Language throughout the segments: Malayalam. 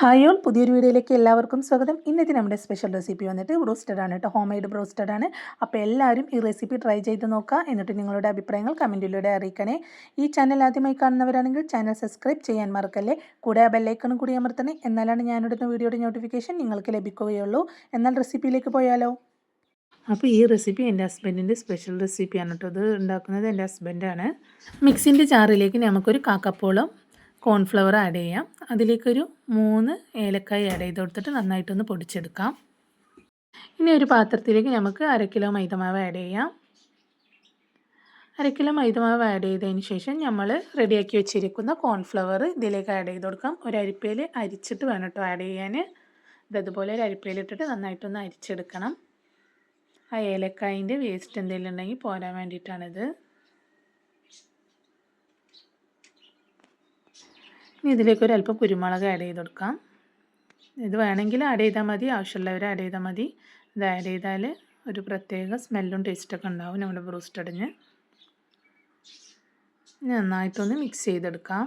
ഹായ് ഓൾ പുതിയൊരു വീഡിയോയിലേക്ക് എല്ലാവർക്കും സ്വാഗതം. ഇന്നത്തെ നമ്മുടെ സ്പെഷ്യൽ റെസിപ്പി വന്നിട്ട് ബ്രോസ്റ്റഡ് ആണ് കേട്ടോ. ഹോം മെയ്ഡ് ബ്രോസ്റ്റഡ് ആണ്. അപ്പോൾ എല്ലാവരും ഈ റെസിപ്പി ട്രൈ ചെയ്ത് നോക്കുക എന്നിട്ട് നിങ്ങളുടെ അഭിപ്രായങ്ങൾ കമന്റിലൂടെ അറിയിക്കണേ. ഈ ചാനൽ ആദ്യമായി കാണുന്നവരാണെങ്കിൽ ചാനൽ സബ്സ്ക്രൈബ് ചെയ്യാൻ മറക്കല്ലേ? കൂടെ ആ ബെല്ലൈക്കണും കൂടി അമർത്തണേ. എന്നാലാണ് ഞാനിടുന്ന വീഡിയോയുടെ നോട്ടിഫിക്കേഷൻ നിങ്ങൾക്ക് ലഭിക്കുകയുള്ളൂ. എന്നാൽ റെസിപ്പിയിലേക്ക് പോയാലോ? അപ്പോൾ ഈ റെസിപ്പി എന്റെ ഹസ്ബൻഡിന്റെ സ്പെഷ്യൽ റെസിപ്പിയാണ് കേട്ടോ. ഇത് ഉണ്ടാക്കുന്നത് എന്റെ ഹസ്ബൻഡാണ് മിക്സിന്റെ ചാറിലേക്ക് നമുക്കൊരു കാക്കപ്പോളം കോൺഫ്ലവർ ആഡ് ചെയ്യാം. അതിലേക്കൊരു മൂന്ന് ഏലക്കായ ആഡ് ചെയ്ത് കൊടുത്തിട്ട് നന്നായിട്ടൊന്ന് പൊടിച്ചെടുക്കാം. ഇനി ഒരു പാത്രത്തിലേക്ക് നമുക്ക് അര കിലോ മൈദമാവ് ആഡ് ചെയ്യാം. അര കിലോ മൈദമാവ് ആഡ് ചെയ്തതിന് ശേഷം നമ്മൾ റെഡിയാക്കി വെച്ചിരിക്കുന്ന കോൺഫ്ലവർ ഇതിലേക്ക് ആഡ് ചെയ്ത് കൊടുക്കാം. ഒരു അരിപ്പയിൽ അരിച്ചിട്ട് വേണം കേട്ടോ ആഡ് ചെയ്യാൻ ഇതതുപോലെ ഒരു അരിപ്പയിലിട്ടിട്ട് നന്നായിട്ടൊന്ന് അരിച്ചെടുക്കണം. ആ ഏലക്കായിന്റെ വേസ്റ്റ് എന്തെങ്കിലും ഉണ്ടെങ്കിൽ പോരാൻ വേണ്ടിയിട്ടാണിത്. ഇനി ഇതിലേക്ക് ഒരു അല്പം കുരുമുളക് ആഡ് ചെയ്ത് കൊടുക്കാം. ഇത് വേണമെങ്കിൽ ആഡ് ചെയ്താൽ മതി. ആവശ്യമുള്ളവർ ആഡ് ചെയ്താൽ മതി. ഇത് ആഡ് ചെയ്താൽ ഒരു പ്രത്യേക സ്മെല്ലും ടേസ്റ്റൊക്കെ ഉണ്ടാവും നമ്മുടെ ബ്രൂസ്റ്റടിഞ്ഞ് നന്നായിട്ടൊന്ന് മിക്സ് ചെയ്തെടുക്കാം.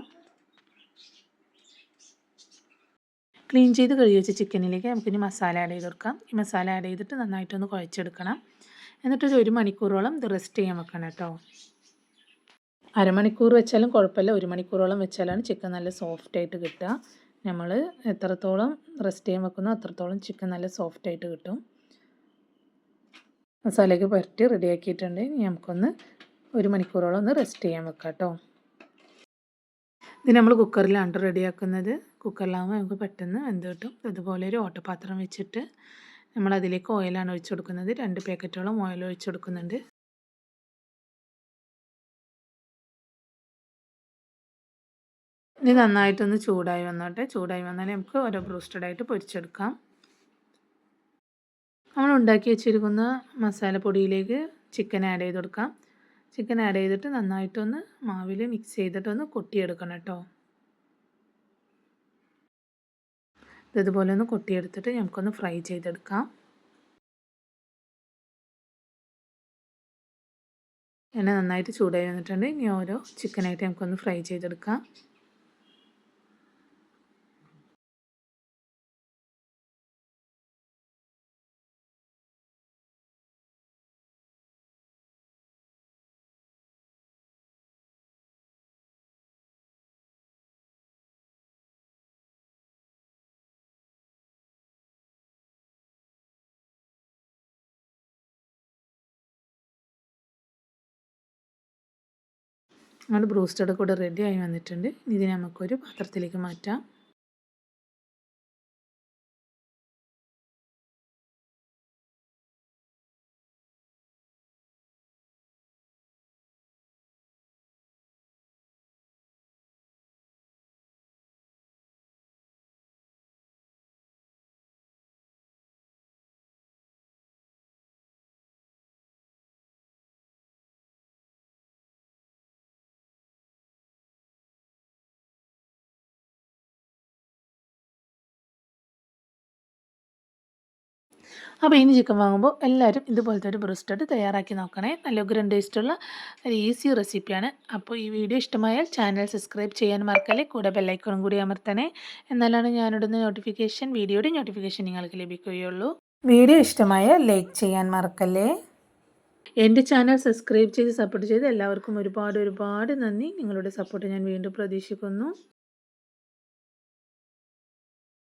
ക്ലീൻ ചെയ്ത് കഴുകി വെച്ച ചിക്കനിലേക്ക് നമുക്കിനി മസാല ആഡ് ചെയ്ത് കൊടുക്കാം. ഈ മസാല ആഡ് ചെയ്തിട്ട് നന്നായിട്ടൊന്ന് കുഴച്ചെടുക്കണം. എന്നിട്ടൊരു ഒരു മണിക്കൂറോളം ഇത് റെസ്റ്റ് ചെയ്യാൻ വെക്കണം കേട്ടോ. അരമണിക്കൂർ വെച്ചാലും കുഴപ്പമില്ല. ഒരു മണിക്കൂറോളം വെച്ചാലാണ് ചിക്കൻ നല്ല സോഫ്റ്റ് ആയിട്ട് കിട്ടുക. നമ്മൾ എത്രത്തോളം റെസ്റ്റ് ചെയ്യാൻ വെക്കുന്നോ അത്രത്തോളം ചിക്കൻ നല്ല സോഫ്റ്റ് ആയിട്ട് കിട്ടും. മസാലയ്ക്ക് പുരട്ടി റെഡിയാക്കിയിട്ടുണ്ട് ഇനി നമുക്കൊന്ന് ഒരു മണിക്കൂറോളം ഒന്ന് റെസ്റ്റ് ചെയ്യാൻ വെക്കാം കേട്ടോ. ഇത് നമ്മൾ കുക്കറിലാണ് റെഡിയാക്കുന്നത് കുക്കറിലാകുമ്പോൾ നമുക്ക് പെട്ടെന്ന് വെന്ത് കിട്ടും. ഇതുപോലെ ഒരു ഓട്ടപാത്രം വെച്ചിട്ട് നമ്മൾ അതിലേക്ക് ഓയിലാണ് ഒഴിച്ചു കൊടുക്കുന്നത്. രണ്ട് പാക്കറ്റോളം ഓയിൽ ഒഴിച്ചു കൊടുക്കുന്നുണ്ട്. ഇത് നന്നായിട്ടൊന്ന് ചൂടായി വന്നോട്ടെ. ചൂടായി വന്നാലേ നമുക്ക് ഓരോ ബ്രൂസ്റ്റഡായിട്ട് പൊരിച്ചെടുക്കാം. നമ്മൾ ഉണ്ടാക്കി വെച്ചിരിക്കുന്ന മസാലപ്പൊടിയിലേക്ക് ചിക്കൻ ആഡ് ചെയ്ത് കൊടുക്കാം. ചിക്കൻ ആഡ് ചെയ്തിട്ട് നന്നായിട്ടൊന്ന് മാവിൽ മിക്സ് ചെയ്തിട്ടൊന്ന് കൊട്ടിയെടുക്കണം കേട്ടോ. ഇതുപോലെ ഒന്ന് കൊട്ടിയെടുത്തിട്ട് നമുക്കൊന്ന് ഫ്രൈ ചെയ്തെടുക്കാം. എണ്ണ നന്നായിട്ട് ചൂടായി വന്നിട്ടുണ്ട്. ഇനി ഓരോ ചിക്കനായിട്ട് നമുക്കൊന്ന് ഫ്രൈ ചെയ്തെടുക്കാം. നമ്മുടെ ബ്രൂസ്റ്റഡ് കൂടെ റെഡി ആയി വന്നിട്ടുണ്ട്. ഇതിനെ നമുക്കൊരു പാത്രത്തിലേക്ക് മാറ്റാം. അപ്പോൾ ഇനി ചിക്കൻ വാങ്ങുമ്പോൾ എല്ലാവരും ഇതുപോലത്തെ ഒരു ബ്രസ്റ്റഡ് തയ്യാറാക്കി നോക്കണേ. നല്ല ഉഗ്രൻ ടേസ്റ്റുള്ള ഒരു ഈസി റെസിപ്പിയാണ് അപ്പോൾ ഈ വീഡിയോ ഇഷ്ടമായാൽ ചാനൽ സബ്സ്ക്രൈബ് ചെയ്യാൻ മറക്കല്ലേ? കൂടെ ബെല്ലൈക്കോണും കൂടി അമർത്തണേ. എന്നാലാണ് ഞാനിടുന്ന നോട്ടിഫിക്കേഷൻ വീഡിയോയുടെ നോട്ടിഫിക്കേഷൻ നിങ്ങൾക്ക് ലഭിക്കുകയുള്ളൂ. വീഡിയോ ഇഷ്ടമായ ലൈക്ക് ചെയ്യാൻ മറക്കല്ലേ? എന്റെ ചാനൽ സബ്സ്ക്രൈബ് ചെയ്ത് സപ്പോർട്ട് ചെയ്ത് എല്ലാവർക്കും ഒരുപാട് ഒരുപാട് നന്ദി. നിങ്ങളുടെ സപ്പോർട്ട് ഞാൻ വീണ്ടും പ്രതീക്ഷിക്കുന്നു.